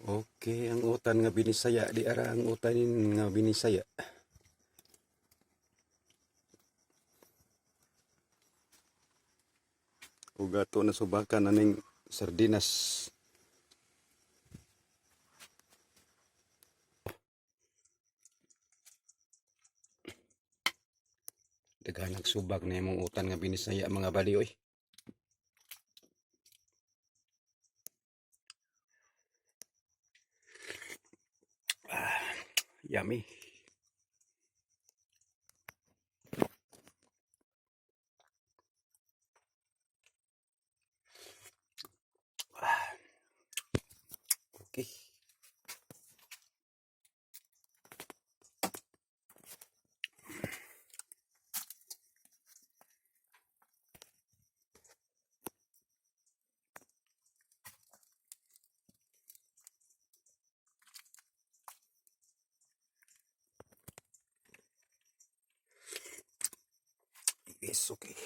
Okay, ang utan nga binisaya di ara ang utanin nga binisaya. Ug ato na subakan aning sardinas. Daghan nagsubak na imong utan nga binisaya mga bali oy. Yummy. Ah, Okay. Yes, okay.